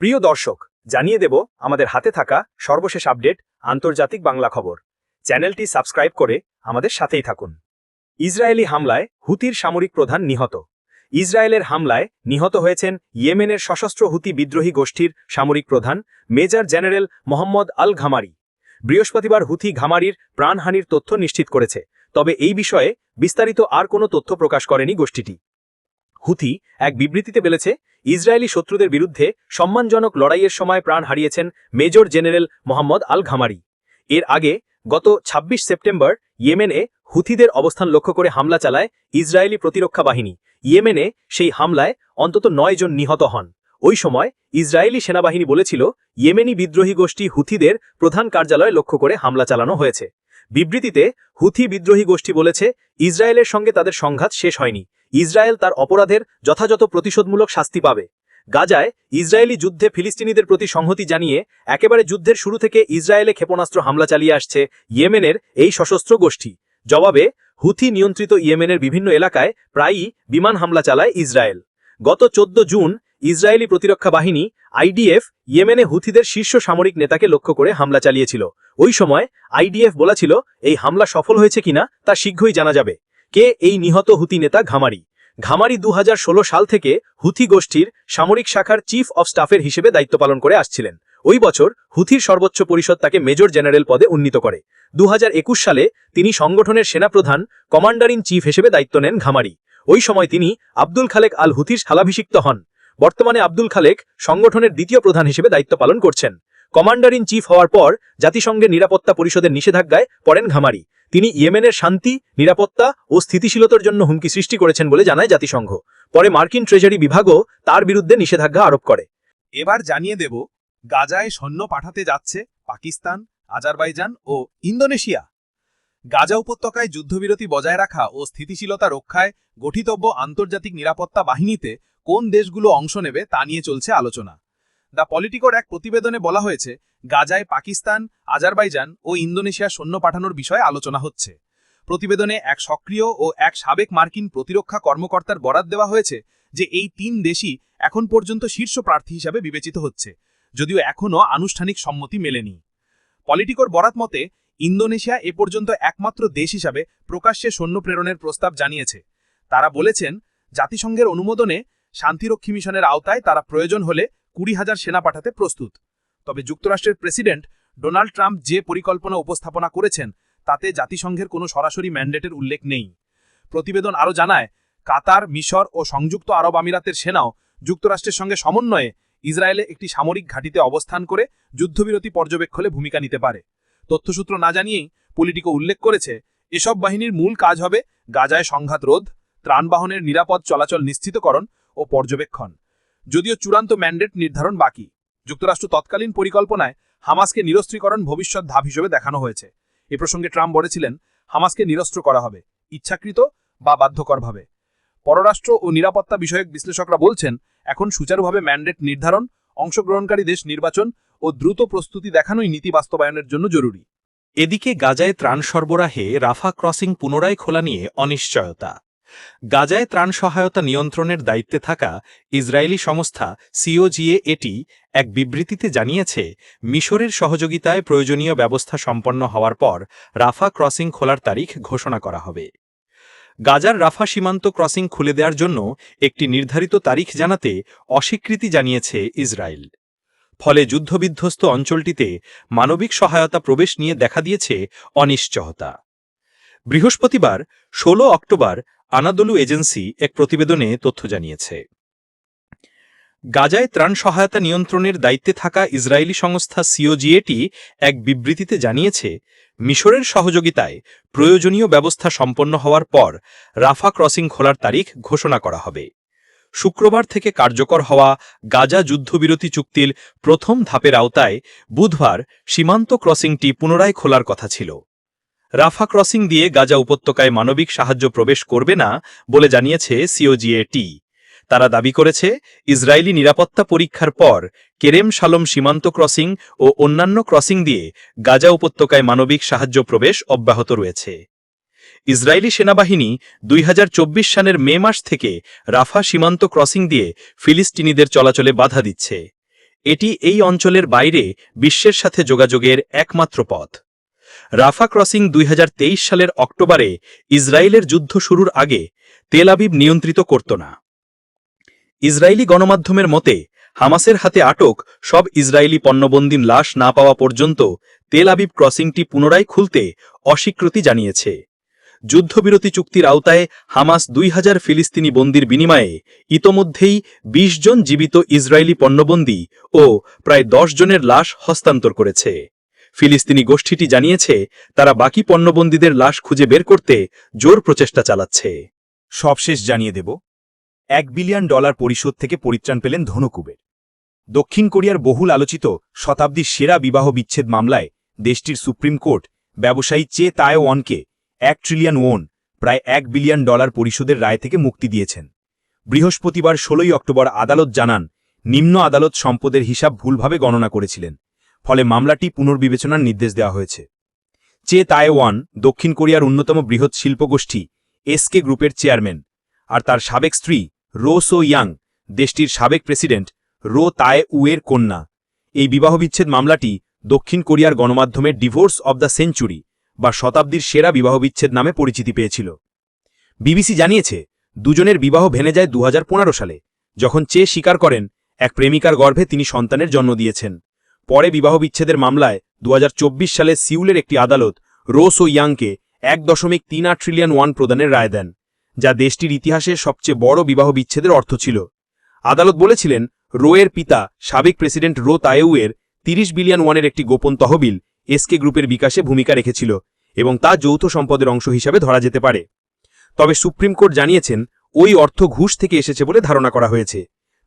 প্রিয় দর্শক, জানিয়ে দেব, আমাদের হাতে থাকা সর্বশেষ আপডেট, আন্তর্জাতিক বাংলা খবর। চ্যানেলটি সাবস্ক্রাইব করে আমাদের সাথেই থাকুন। ইসরায়েলি হামলায় হুতির সামরিক প্রধান নিহত। ইসরায়েলের হামলায় নিহত হয়েছেন ইয়েমেনের সশস্ত্র হুতি বিদ্রোহী গোষ্ঠীর সামরিক প্রধান, major general Mohammed al Ghamari বৃহস্পতিবার হুথি ঘামারির প্রাণহানির তথ্য নিশ্চিত করেছে, তবে এই বিষয়ে বিস্তারিত আর কোনো তথ্য প্রকাশ করেনি গোষ্ঠীটি। হুথি এক বিবৃতিতে বলেছে ইসরায়েলি শত্রুদের বিরুদ্ধে সম্মানজনক লড়াইয়ের সময় প্রাণ হারিয়েছেন major general Mohammed al Ghamari এর আগে গত ২৬ সেপ্টেম্বর ইয়েমেনে হুথিদের অবস্থান লক্ষ্য করে হামলা চালায় ইসরায়েলি প্রতিরক্ষা বাহিনী। ইয়েমেনে সেই হামলায় অন্তত নয় জন নিহত হন। ওই সময় ইসরায়েলি সেনাবাহিনী বলেছিল, ইয়েমেনি বিদ্রোহী গোষ্ঠী হুথিদের প্রধান কার্যালয় লক্ষ্য করে হামলা চালানো হয়েছে। বিবৃতিতে হুথি বিদ্রোহী গোষ্ঠী বলেছে, ইসরায়েলের সঙ্গে তাদের সংঘাত শেষ হয়নি। ইসরায়েল তার অপরাধের যথাযথ প্রতিশোধমূলক শাস্তি পাবে। গাজায় ইসরায়েলি যুদ্ধে ফিলিস্তিনিদের প্রতি সংহতি জানিয়ে একেবারে যুদ্ধের শুরু থেকে ইসরায়েলে ক্ষেপণাস্ত্র হামলা চালিয়ে আসছে ইয়েমেনের এই সশস্ত্র গোষ্ঠী। জবাবে, হুথি নিয়ন্ত্রিত ইয়েমেনের বিভিন্ন এলাকায় প্রায়ই বিমান হামলা চালায় ইসরায়েল। গত চোদ্দ জুন ইসরায়েলি প্রতিরক্ষা বাহিনী, আইডিএফ, ইয়েমেনে হুথিদের শীর্ষ সামরিক নেতাকে লক্ষ্য করে হামলা চালিয়েছিল। ওই সময় আইডিএফ বলেছিল, এই হামলা সফল হয়েছে কিনা তা শীঘ্রই জানা যাবে। কে এই নিহত হুতি নেতা? ঘামারি। ঘামারি দু হাজার ষোলো সাল থেকে হুথি গোষ্ঠীর সামরিক শাখার চিফ অব স্টাফের হিসেবে দায়িত্ব পালন করে আসছিলেন। ওই বছর হুথির সর্বোচ্চ পরিষদ তাকে মেজর জেনারেল পদে উন্নীত করে। দু হাজার একুশ সালে তিনি সংগঠনের সেনাপ্রধান, কমান্ডার ইন চিফ হিসেবে দায়িত্ব নেন ঘামারি। ওই সময় তিনি আব্দুল খালেক আল হুথির শালাভিষিক্ত হন। বর্তমানে আব্দুল খালেক সংগঠনের দ্বিতীয় প্রধান হিসেবে দায়িত্ব পালন করছেন। কমান্ডার ইন চিফ হওয়ার পর জাতিসংঘের নিরাপত্তা পরিষদের নিষেধাজ্ঞায় পড়েন ঘামারি। তিনি ইয়েমেনের শান্তি, নিরাপত্তা ও স্থিতিশীলতার জন্য হুমকি সৃষ্টি করেছেন বলে জানায় জাতিসংঘ। পরে মার্কিন ট্রেজারি বিভাগও তার বিরুদ্ধে নিষেধাজ্ঞা আরোপ করে। এবার জানিয়ে দেব, গাজায় সৈন্য পাঠাতে যাচ্ছে পাকিস্তান, আজারবাইজান ও ইন্দোনেশিয়া। গাজা উপত্যকায় যুদ্ধবিরতি বজায় রাখা ও স্থিতিশীলতা রক্ষায় গঠিতব্য আন্তর্জাতিক নিরাপত্তা বাহিনীতে কোন দেশগুলো অংশ নেবে তা নিয়ে চলছে আলোচনা। দ্য পলিটিকোর এক প্রতিবেদনে বলা হয়েছে, গাজায় পাকিস্তান, আজারবাইজান ও ইন্দোনেশিয়া সৈন্য পাঠানোর বিষয়ে আলোচনা হচ্ছে। প্রতিবেদনে এক সক্রিয় ও এক সাবেক মার্কিন প্রতিরক্ষা কর্মকর্তার বরাত দেওয়া হয়েছে যে এই তিন দেশই এখন পর্যন্ত শীর্ষ প্রার্থী হিসাবে বিবেচিত হচ্ছে, যদিও এখনও আনুষ্ঠানিক সম্মতি মেলেনি। পলিটিকোর বরাত মতে, ইন্দোনেশিয়া এ পর্যন্ত একমাত্র দেশ হিসাবে প্রকাশ্যে সৈন্য প্রেরণের প্রস্তাব জানিয়েছে। তারা বলেছেন, জাতিসংঘের অনুমোদনে শান্তিরক্ষী মিশনের আওতায় তারা প্রয়োজন হলে কুড়ি হাজার সেনা পাঠাতে প্রস্তুত। তবে যুক্তরাষ্ট্রের প্রেসিডেন্ট ডোনাল্ড ট্রাম্প যে পরিকল্পনা উপস্থাপনা করেছেন, তাতে জাতিসংঘের কোনো সরাসরি ম্যান্ডেটের উল্লেখ নেই। প্রতিবেদন আরও জানায়, কাতার, মিশর ও সংযুক্ত আরব আমিরাতের সেনাও যুক্তরাষ্ট্রের সঙ্গে সমন্বয়ে ইসরায়েলে একটি সামরিক ঘাঁটিতে অবস্থান করে যুদ্ধবিরতি পর্যবেক্ষণে ভূমিকা নিতে পারে। তথ্যসূত্র না জানিয়েই পলিটিকো উল্লেখ করেছে, এসব বাহিনীর মূল কাজ হবে গাজায় সংঘাত রোধ ত্রাণবাহনের নিরাপদ চলাচল নিশ্চিতকরণ ও পর্যবেক্ষণ। যদিও চূড়ান্ত ম্যান্ডেট নির্ধারণ বাকি, যুক্তরাষ্ট্র তৎকালীন পরিকল্পনায় হামাসকে নিরস্ত্রীকরণ ভবিষ্যৎ ধাপ হিসেবে দেখানো হয়েছে। এ প্রসঙ্গে ট্রাম্প বলেছিলেন, হামাসকে নিরস্ত্র করা হবে, ইচ্ছাকৃত বা বাধ্যকরভাবে। পররাষ্ট্র ও নিরাপত্তা বিষয়ক বিশ্লেষকরা বলছেন, এখন সুচারুভাবে ম্যান্ডেট নির্ধারণ, অংশগ্রহণকারী দেশ নির্বাচন ও দ্রুত প্রস্তুতি দেখানোই নীতি বাস্তবায়নের জন্য জরুরি। এদিকে গাজায় ত্রাণ সরবরাহে রাফা ক্রসিং পুনরায় খোলা নিয়ে অনিশ্চয়তা। গাজায় ত্রাণ সহায়তা নিয়ন্ত্রণের দায়িত্বে থাকা ইসরায়েলি সংস্থা সিওজিএ এটি এক বিবৃতিতে জানিয়েছে, মিশরের সহযোগিতায় প্রয়োজনীয় ব্যবস্থা সম্পন্ন হওয়ার পর রাফা ক্রসিং খোলার তারিখ ঘোষণা করা হবে। গাজার রাফা সীমান্ত ক্রসিং খুলে দেওয়ার জন্য একটি নির্ধারিত তারিখ জানাতে অস্বীকৃতি জানিয়েছে ইসরায়েল। ফলে যুদ্ধবিধ্বস্ত অঞ্চলটিতে মানবিক সহায়তা প্রবেশ নিয়ে দেখা দিয়েছে অনিশ্চয়তা। বৃহস্পতিবার ১৬ অক্টোবর আনাদলু এজেন্সি এক প্রতিবেদনে তথ্য জানিয়েছে। গাজায় ত্রাণ সহায়তা নিয়ন্ত্রণের দায়িত্বে থাকা ইসরায়েলি সংস্থা সিওজিএটি এক বিবৃতিতে জানিয়েছে, মিশরের সহযোগিতায় প্রয়োজনীয় ব্যবস্থা সম্পন্ন হওয়ার পর রাফা ক্রসিং খোলার তারিখ ঘোষণা করা হবে। শুক্রবার থেকে কার্যকর হওয়া গাজা যুদ্ধবিরতি চুক্তির প্রথম ধাপের আওতায় বুধবার সীমান্ত ক্রসিংটি পুনরায় খোলার কথা ছিল। রাফা ক্রসিং দিয়ে গাজা উপত্যকায় মানবিক সাহায্য প্রবেশ করবে না বলে জানিয়েছে সিওজিএটি। তারা দাবি করেছে, ইসরায়েলি নিরাপত্তা পরীক্ষার পর কেরেম শালম সীমান্ত ক্রসিং ও অন্যান্য ক্রসিং দিয়ে গাজা উপত্যকায় মানবিক সাহায্য প্রবেশ অব্যাহত রয়েছে। ইসরায়েলি সেনাবাহিনী দুই হাজার চব্বিশ সালের মে মাস থেকে রাফা সীমান্ত ক্রসিং দিয়ে ফিলিস্তিনিদের চলাচলে বাধা দিচ্ছে। এটি এই অঞ্চলের বাইরে বিশ্বের সাথে যোগাযোগের একমাত্র পথ। রাফা ক্রসিং দুই হাজার তেইশ সালের অক্টোবরে ইসরায়েলের যুদ্ধ শুরুর আগে তেল আবিব নিয়ন্ত্রিত করত না। ইসরায়েলি গণমাধ্যমের মতে, হামাসের হাতে আটক সব ইসরায়েলি পণ্যবন্দীর লাশ না পাওয়া পর্যন্ত তেল আবিব ক্রসিংটি পুনরায় খুলতে অস্বীকৃতি জানিয়েছে। যুদ্ধবিরতি চুক্তির আওতায় হামাস দুই হাজার ফিলিস্তিনি বন্দির বিনিময়ে ইতোমধ্যেই ২০ জন জীবিত ইসরায়েলি পণ্যবন্দী ও প্রায় দশ জনের লাশ হস্তান্তর করেছে। ফিলিস্তিনি গোষ্ঠীটি জানিয়েছে, তারা বাকি পণ্যবন্দীদের লাশ খুঁজে বের করতে জোর প্রচেষ্টা চালাচ্ছে। সবশেষ জানিয়ে দেব, এক বিলিয়ন ডলার পরিশোধ থেকে পরিত্রাণ পেলেন ধনুকুবের। দক্ষিণ কোরিয়ার বহুল আলোচিত শতাব্দীর সেরা বিবাহ বিচ্ছেদ মামলায় দেশটির সুপ্রিম কোর্ট ব্যবসায়ী চে তায়ওয়ানকে এক ট্রিলিয়ন ওন, প্রায় এক বিলিয়ন ডলার পরিশোধের রায় থেকে মুক্তি দিয়েছেন। বৃহস্পতিবার ষোলোই অক্টোবর আদালত জানান, নিম্ন আদালত সম্পদের হিসাব ভুলভাবে গণনা করেছিলেন। ফলে মামলাটি পুনর্বিবেচনার নির্দেশ দেওয়া হয়েছে। চে তাইওয়ান, দক্ষিণ কোরিয়ার অন্যতম বৃহৎ শিল্পগোষ্ঠী এসকে গ্রুপের চেয়ারম্যান, আর তার সাবেক স্ত্রী রো সো ইয়াং, দেশটির সাবেক প্রেসিডেন্ট রো তায়ে উয়ের কন্যা। এই বিবাহবিচ্ছেদ মামলাটি দক্ষিণ কোরিয়ার গণমাধ্যমে ডিভোর্স অব দ্য সেঞ্চুরি বা শতাব্দীর সেরা বিবাহবিচ্ছেদ নামে পরিচিতি পেয়েছিল। বিবিসি জানিয়েছে, দুজনের বিবাহ ভেঙে যায় দু হাজার পনেরো সালে, যখন চে স্বীকার করেন, এক প্রেমিকার গর্ভে তিনি সন্তানের জন্ম দিয়েছেন। পরে বিবাহবিচ্ছেদের মামলায় দু হাজার চব্বিশ সালে সিউলের একটি আদালত রোস ও ইয়াংকে এক দশমিক তিন আট ট্রিলিয়ন ওয়ান প্রদানের রায় দেন, যা দেশটির ইতিহাসের সবচেয়ে বড় বিবাহ বিচ্ছেদের অর্থ ছিল। আদালত বলেছিলেন, রোয়ের পিতা সাবেক প্রেসিডেন্ট রো তায়েউয়ের তিরিশ বিলিয়ন ওয়ানের একটি গোপন তহবিল এসকে গ্রুপের বিকাশে ভূমিকা রেখেছিল এবং তা যৌথ সম্পদের অংশ হিসাবে ধরা যেতে পারে। তবে সুপ্রিম কোর্ট জানিয়েছেন, ওই অর্থ ঘুষ থেকে এসেছে বলে ধারণা করা হয়েছে।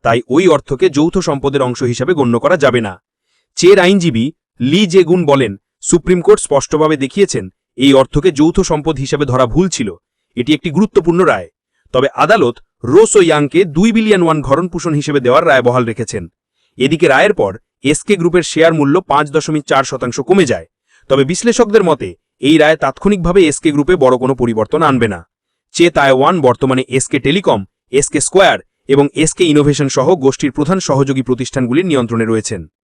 তাই ওই অর্থকে যৌথ সম্পদের অংশ হিসাবে গণ্য করা যাবে না। চের আইনজীবী লি জেগুন বলেন, সুপ্রিম কোর্ট স্পষ্টভাবে দেখিয়েছেন, এই অর্থকে যৌথ সম্পদ হিসাবে ধরা ভুল ছিল। এটি একটি গুরুত্বপূর্ণ রায়। তবে আদালত রোস ও ইয়াংকে দুই বিলিয়ন ওয়ান ভরণপোষণ হিসেবে দেওয়ার রায় বহাল রেখেছেন। এদিকে রায়ের পর এসকে গ্রুপের শেয়ার মূল্য পাঁচ দশমিক চার শতাংশ কমে যায়। তবে বিশ্লেষকদের মতে, এই রায় তাৎক্ষণিকভাবে এসকে গ্রুপে বড় কোনো পরিবর্তন আনবে না। চে তাইওয়ান বর্তমানে এসকে টেলিকম, এসকে স্কোয়ার এবং এসকে ইনোভেশন সহ গোষ্ঠীর প্রধান সহযোগী প্রতিষ্ঠানগুলির নিয়ন্ত্রণে রয়েছেন।